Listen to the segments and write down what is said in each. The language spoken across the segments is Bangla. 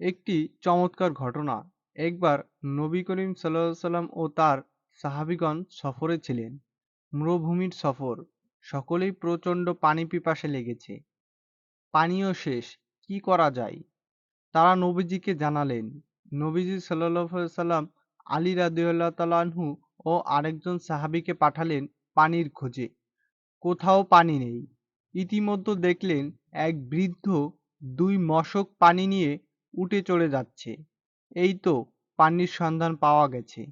একটি চমৎকার ঘটনা। একবার নবী করিম সাল্লাম ও তার সাহাবিগণ সফরে ছিলেন। মরুভূমির সফর। সকলেই প্রচণ্ড পানি পিপাসে লেগেছে। পানীয় শেষ। কি করা যায়? তারা নবীজিকে জানালেন, নবীজি সাল্লাম আলী রাদিউল্লাহ তালাহু ও আরেকজন সাহাবিকে পাঠালেন পানির খোঁজে। কোথাও পানি নেই। ইতিমধ্যে দেখলেন এক বৃদ্ধ দুই মশক পানি নিয়ে উঠে চলে যাচ্ছে। এই তো পানির সন্ধান পাওয়া গেছে।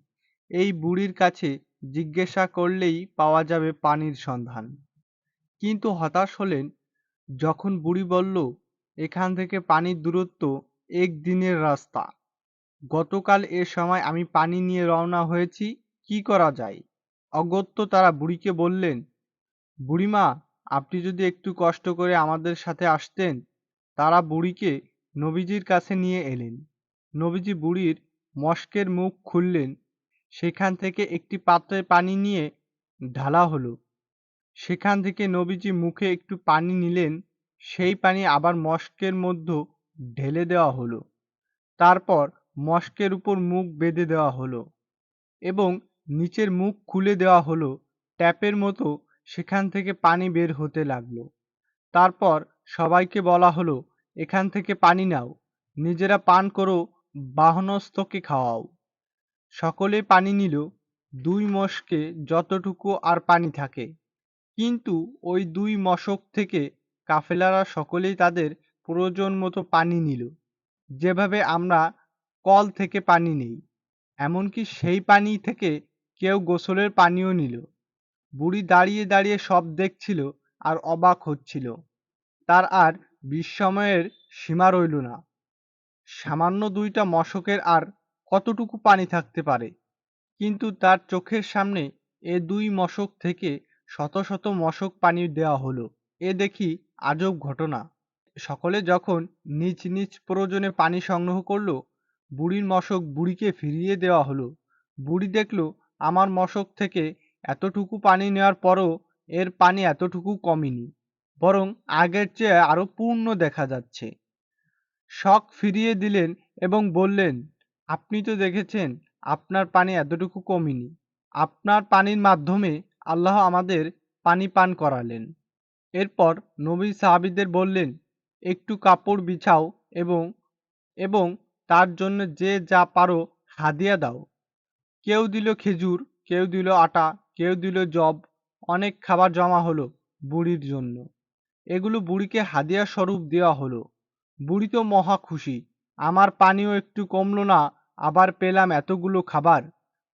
এই বুড়ির কাছে জিজ্ঞাসা করলেই পাওয়া যাবে পানির সন্ধান। কিন্তু হতাশ হলেন। যখন বুড়ি বলল, এখান থেকে পানির দূরত্ব এক দিনের রাস্তা। গতকাল এ সময় আমি পানি নিয়ে রওনা হয়েছি, কি করা যায়? অগত্য তারা বুড়িকে বললেন, বুড়িমা, আপনি যদি একটু কষ্ট করে আমাদের সাথে আসতেন, তারা বুড়িকে নবীজির কাছে নিয়ে এলেন। নবীজি বুড়ির মস্কের মুখ খুললেন। সেখান থেকে একটি পাত্রে পানি নিয়ে ঢালা হলো। সেখান থেকে নবীজি মুখে একটু পানি নিলেন। সেই পানি আবার মস্কের মধ্যে ঢেলে দেওয়া হলো। তারপর মস্কের উপর মুখ বেঁধে দেওয়া হলো এবং নিচের মুখ খুলে দেওয়া হলো। ট্যাপের মতো সেখান থেকে পানি বের হতে লাগল। তারপর সবাইকে বলা হলো এখান থেকে পানি নাও। নিজেরা পান করো, বাহনস্থকে খাওয়াও। সকলে পানি নিল। দুই মশকে যতটুকু আর পানি থাকে। কিন্তু ওই দুই মশক থেকে কাফেলারা সকলেই তাদের প্রয়োজন মতো পানি নিল। যেভাবে আমরা কল থেকে পানি নেই, এমনকি সেই পানি থেকে কেউ গোসলের পানিও নিল। বুড়ি দাঁড়িয়ে দাঁড়িয়ে সব দেখছিল আর অবাক হচ্ছিল। তার আর বিস্ময়ের সীমা রইল না। সামান্য দুইটা মশকের আর কতটুকু পানি থাকতে পারে? কিন্তু তার চোখের সামনে এ দুই মশক থেকে শত শত মশক পানি দেওয়া হলো। এ দেখি আজব ঘটনা। সকলে যখন নিজ নিজ প্রয়োজনে পানি সংগ্রহ করল, বুড়ির মশক বুড়িকে ফিরিয়ে দেওয়া হলো। বুড়ি দেখল, আমার মশক থেকে এতটুকু পানি নেওয়ার পরও এর পানি এতটুকু কমেনি। বরং আগের চেয়ে আরও পূর্ণ দেখা যাচ্ছে। শখ ফিরিয়ে দিলেন এবং বললেন, আপনি তো দেখেছেন, আপনার পানি এতটুকু কমেনি। আপনার পানির মাধ্যমে আল্লাহ আমাদের পানি পান করালেন। এরপর নবী সাহাবিদের বললেন, একটু কাপড় বিছাও এবং এবং তার জন্য যে যা পারো হাদিয়া দাও। কেউ দিল খেজুর, কেউ দিল আটা, কেউ দিল জব অনেক খাবার জমা হলো বুড়ির জন্য। এগুলো বুড়িকে হাদিয়া স্বরূপ দেওয়া হলো। বুড়ি তো মহা খুশি। আমার পানিও একটু কমলো না, আবার পেলাম এতগুলো খাবার।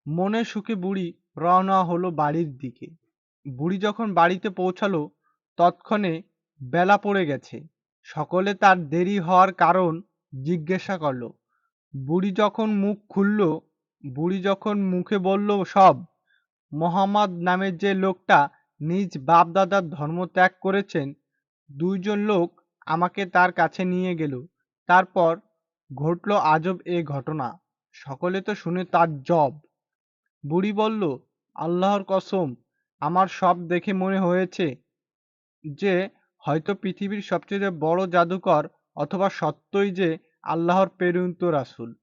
মনে সুখে বুড়ি রওনা হলো বাড়ির দিকে। বুড়ি যখন বাড়িতে পৌঁছালো, তৎক্ষণে বেলা পড়ে গেছে। সকলে তার দেরি হওয়ার কারণ জিজ্ঞাসা করল। বুড়ি যখন মুখ খুলল, বুড়ি যখন মুখে বলল সব, মোহাম্মদ নামের যে লোকটা নিজ বাপদাদার ধর্ম ত্যাগ করেছেন দুইজন লোক আমাকে তার কাছে নিয়ে গেল। তারপর ঘটল আজব এ ঘটনা। সকলে তো শুনে তার জব। বুড়ি বলল, আল্লাহর কসম, আমার সব দেখে মনে হয়েছে যে, হয়তো পৃথিবীর সবচেয়ে বড় জাদুকর অথবা সত্যই যে, আল্লাহর প্রেরিত রাসুল।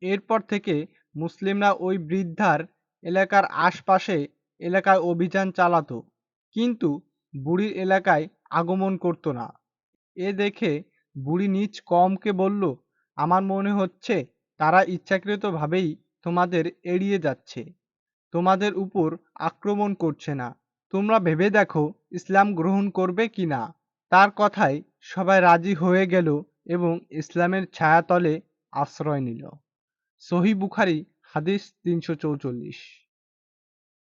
এরপর থেকে মুসলিমরা ওই বৃদ্ধার এলাকার আশপাশে এলাকায় অভিযান চালাতো। কিন্তু বুড়ির এলাকায় আগমন করতো না। এ দেখে বুড়ি নিজ কমকে বলল, আমার মনে হচ্ছে তারা ইচ্ছাকৃতভাবেই তোমাদের এড়িয়ে যাচ্ছে। তোমাদের উপর আক্রমণ করছে না। তোমরা ভেবে দেখো ইসলাম গ্রহণ করবে কি না? তার কথায় সবাই রাজি হয়ে গেল এবং ইসলামের ছায়াতলে আশ্রয় নিল। সহি বুখারি হাদিস তিনশো চৌচল্লিশ।